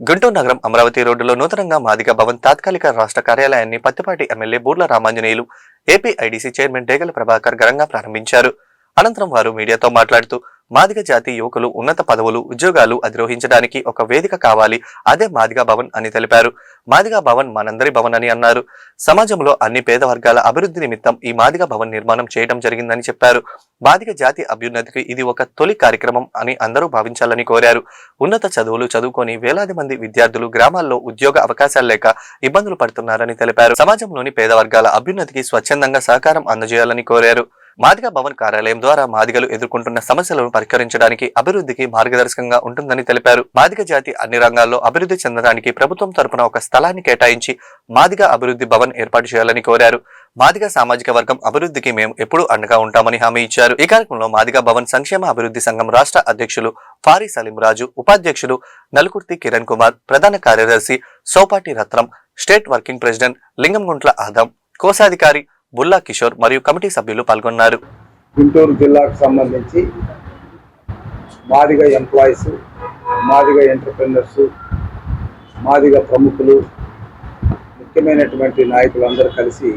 గుంటూరు నగరం అమరావతి రోడ్డులో నూతనంగా మాదిగ భవన్ తాత్కాలిక రాష్ట్ర కార్యాలయాన్ని Pattipati MLA Burla Ramanjaneyulu AP IDC chairman Degala Prabhakar ఘనంగా ప్రారంభించారు. అనంతరం వారు మీడియాతో మాట్లాడుతూ మాదిగ జాతి యువకులు ఉన్నత పదవులు ఉద్యోగాలు అధిరోహించడానికి ఒక వేదిక కావాలి. అదే మాదిగ భవన్ అని తెలిపారు. మాదిగ భవన్ మనందరి భవన్ అని అన్నారు. సమాజంలో అన్ని పేద వర్గాల అభివృద్ధి నిమిత్తం ఈ మాదిగ భవన్ నిర్మాణం చేయడం జరిగిందని చెప్పారు. మాదిగ జాతి అభ్యున్నతికి ఇది ఒక తొలి కార్యక్రమం అని అందరూ భావించాలని కోరారు. ఉన్నత చదువులు చదువుకొని వేలాది మంది విద్యార్థులు గ్రామాల్లో ఉద్యోగ అవకాశాలు లేక ఇబ్బందులు పడుతున్నారని తెలిపారు. సమాజంలోని పేద వర్గాల అభ్యున్నతికి స్వచ్ఛందంగా సహకారం అందజేయాలని కోరారు. మాదిగ భవన్ కార్యాలయం ద్వారా మాదిగలు ఎదుర్కొంటున్న సమస్యలను పరిష్కరించడానికి అభివృద్ధికి మార్గదర్శకంగా ఉంటుందని తెలిపారు. మాదిగ జాతి అన్ని రంగాల్లో అభివృద్ధి చెందడానికి ప్రభుత్వం తరపున ఒక స్థలాన్ని కేటాయించి మాదిగ అభివృద్ధి భవన్ ఏర్పాటు చేయాలని కోరారు. మాదిగ సామాజిక వర్గం అభివృద్ధికి మేము ఎప్పుడూ అండగా ఉంటామని హామీ ఇచ్చారు. ఈ కార్యక్రమంలో మాదిగ భవన్ సంక్షేమ అభివృద్ధి సంఘం రాష్ట్ర అధ్యక్షులు ఫారీ సలీం రాజు ఉపాధ్యక్షులు నలుకుర్తి కిరణ్ కుమార్ ప్రధాన కార్యదర్శి Sopati Ratnam state working president Lingamguntla Adam కోశాధికారి బుల్లా కిషోర్ మరియు కమిటీ సభ్యులు పాల్గొన్నారు. గుంటూరు జిల్లాకు సంబంధించి మాదిగ ఎంప్లాయీస్ మాదిగ ఎంటర్ప్రెనర్స్ మాదిగ ప్రముఖులు ముఖ్యమైనటువంటి నాయకులందరూ కలిసి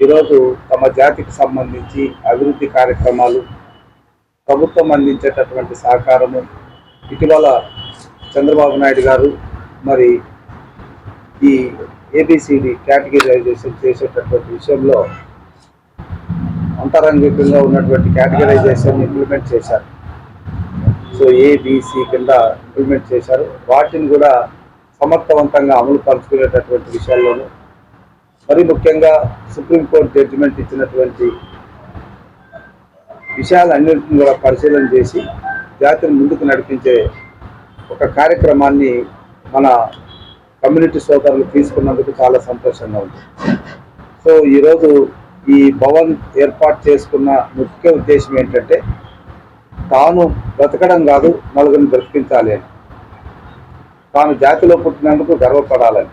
ఈరోజు తమ జాతికి సంబంధించి అభివృద్ధి కార్యక్రమాలు ప్రభుత్వం అందించేటటువంటి సహకారము ఇటీవల చంద్రబాబు నాయుడు గారు మరి ఈ ఏబిసిడి కేటగిరైజేషన్ చేసేటటువంటి విషయంలో అంతరంగికంగా ఉన్నటువంటి కేటగరైజేషన్ ఇంప్లిమెంట్ చేశారు. సో ఏబిసి కింద ఇంప్లిమెంట్ చేశారు. వాటిని కూడా సమర్థవంతంగా అమలు పరుచుకునేటటువంటి విషయాల్లోనూ మరి ముఖ్యంగా సుప్రీంకోర్టు జడ్జిమెంట్ ఇచ్చినటువంటి విషయాలన్నింటిని కూడా పరిశీలన చేసి జాతిని ముందుకు నడిపించే ఒక కార్యక్రమాన్ని మన కమ్యూనిటీ సోదరులు తీసుకున్నందుకు చాలా సంతోషంగా ఉంది. సో ఈరోజు ఈ భవన్ ఏర్పాటు చేసుకున్న ముఖ్య ఉద్దేశం ఏంటంటే తాను బ్రతకడం కాదు నలుగురిని బ్రతికించాలి అని. తాను జాతిలో పుట్టినందుకు గర్వపడాలని.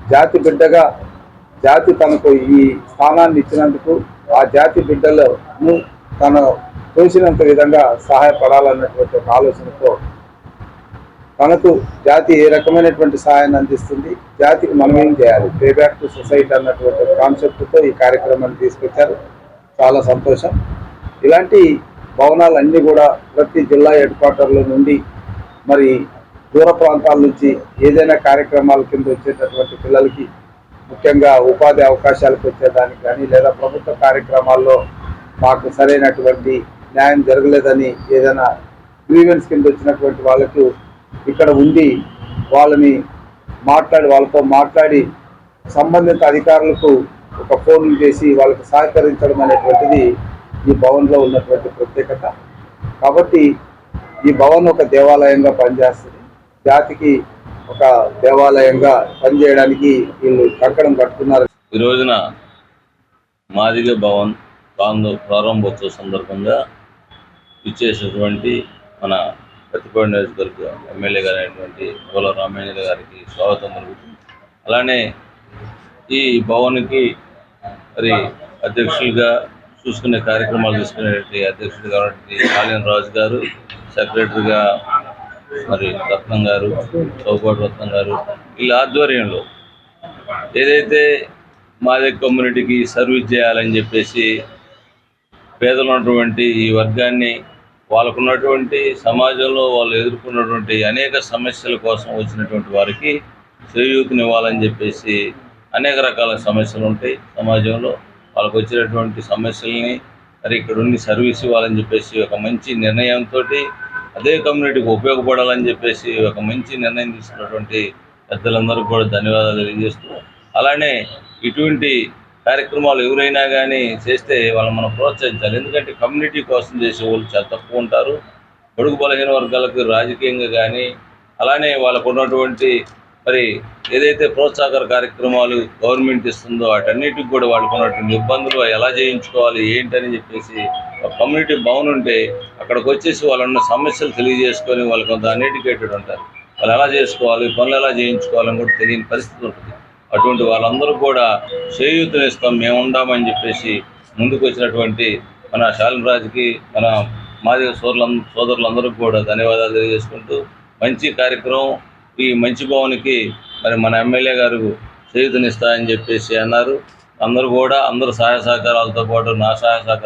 జాతి బిడ్డగా జాతి తనకు ఈ స్థానాన్ని ఇచ్చినందుకు ఆ జాతి బిడ్డలను తను చూసినంత విధంగా సహాయపడాలన్నటువంటి ఒక ఆలోచనతో మనకు జాతి ఏ రకమైనటువంటి సహాయాన్ని అందిస్తుంది? జాతికి మనం ఏం చేయాలి? పే బ్యాక్ టు సొసైటీ అన్నటువంటి కాన్సెప్ట్తో ఈ కార్యక్రమాన్ని తీసుకొచ్చారు. చాలా సంతోషం. ఇలాంటి భవనాలన్నీ కూడా ప్రతి జిల్లా హెడ్ క్వార్టర్ల నుండి మరి దూర ప్రాంతాల నుంచి ఏదైనా కార్యక్రమాల కింద వచ్చేటటువంటి పిల్లలకి ముఖ్యంగా ఉపాధి అవకాశాలకు వచ్చేదానికి కానీ లేదా ప్రభుత్వ కార్యక్రమాల్లో మాకు సరైనటువంటి న్యాయం జరగలేదని ఏదైనా గ్రీవెన్స్ కింద వచ్చినటువంటి వాళ్ళకు ఇక్కడ ఉండి వాళ్ళని మాట్లాడి వాళ్ళతో మాట్లాడి సంబంధిత అధికారులకు ఒక ఫోన్ చేసి వాళ్ళకి సహకరించడం అనేటువంటిది ఈ భవన్లో ఉన్నటువంటి ప్రత్యేకత. కాబట్టి ఈ భవన్ ఒక దేవాలయంగా పనిచేస్తుంది. జాతికి ఒక దేవాలయంగా పనిచేయడానికి వీళ్ళు కంకణం కట్టుకున్నారు. ఈ రోజున మాదిగ భవన్ ప్రారంభోత్సవ సందర్భంగా ఇచ్చేసినటువంటి మన ప్రతిపాడు నియోజకవర్గ ఎమ్మెల్యే గారైనటువంటి గోల రామేంద్ర గారికి స్వాగతం పలుకుతుంది అలానే ఈ భవన్కి మరి అధ్యక్షులుగా చూసుకునే కార్యక్రమాలు తీసుకునేటువంటి అధ్యక్షుడు కాబట్టి కాళీన రాజు గారు సెక్రటరీగా మరి రత్నం గారు చౌపాటు రత్నం గారు వీళ్ళ ఆధ్వర్యంలో ఏదైతే మాదే కమ్యూనిటీకి సర్వీస్ చేయాలని చెప్పేసి పేదలు ఉన్నటువంటి ఈ వర్గాన్ని వాళ్ళకున్నటువంటి సమాజంలో వాళ్ళు ఎదుర్కొన్నటువంటి అనేక సమస్యల కోసం వచ్చినటువంటి వారికి చేయూతనివ్వాలని చెప్పేసి అనేక రకాల సమస్యలు ఉంటాయి. సమాజంలో వాళ్ళకు వచ్చినటువంటి సమస్యల్ని మరి ఇక్కడ ఉండి సర్వీస్ ఇవ్వాలని చెప్పేసి ఒక మంచి నిర్ణయంతో అదే కమ్యూనిటీకి ఉపయోగపడాలని చెప్పేసి ఒక మంచి నిర్ణయం తీసుకున్నటువంటి పెద్దలందరికీ కూడా ధన్యవాదాలు తెలియజేస్తూ అలానే ఇటువంటి కార్యక్రమాలు ఎవరైనా కానీ చేస్తే వాళ్ళని మనం ప్రోత్సహించాలి. ఎందుకంటే కమ్యూనిటీ కోసం చేసే వాళ్ళు చాలా తక్కువ ఉంటారు. పొడుగు బలహీన వర్గాలకు రాజకీయంగా కానీ అలానే వాళ్ళకు ఉన్నటువంటి మరి ఏదైతే ప్రోత్సాహకర కార్యక్రమాలు గవర్నమెంట్ ఇస్తుందో వాటన్నిటికి కూడా వాళ్ళకు ఉన్నటువంటి ఇబ్బందులు ఎలా చేయించుకోవాలి ఏంటని చెప్పేసి ఒక కమ్యూనిటీ బాగునుంటే అక్కడికి వచ్చేసి వాళ్ళన్న సమస్యలు తెలియజేసుకొని వాళ్ళు కొంత అన్ఎడ్యుకేటెడ్ ఉంటారు. వాళ్ళు ఎలా చేసుకోవాలి పనులు ఎలా చేయించుకోవాలని కూడా తెలియని పరిస్థితి ఉంటుంది. అటువంటి వాళ్ళందరూ కూడా చేయూతనిస్తాం మేము ఉండామని చెప్పేసి ముందుకు వచ్చినటువంటి మన శాలిరాజుకి మన మాదిగ సోదరుల సోదరులందరికీ కూడా ధన్యవాదాలు తెలియజేసుకుంటూ మంచి కార్యక్రమం ఈ మంచి భవన్కి మరి మన ఎమ్మెల్యే గారు చేయూతనిస్తాయని చెప్పేసి అన్నారు. అందరూ కూడా అందరూ సహాయ సహకారాలతో పాటు నా సహాయ సహకారం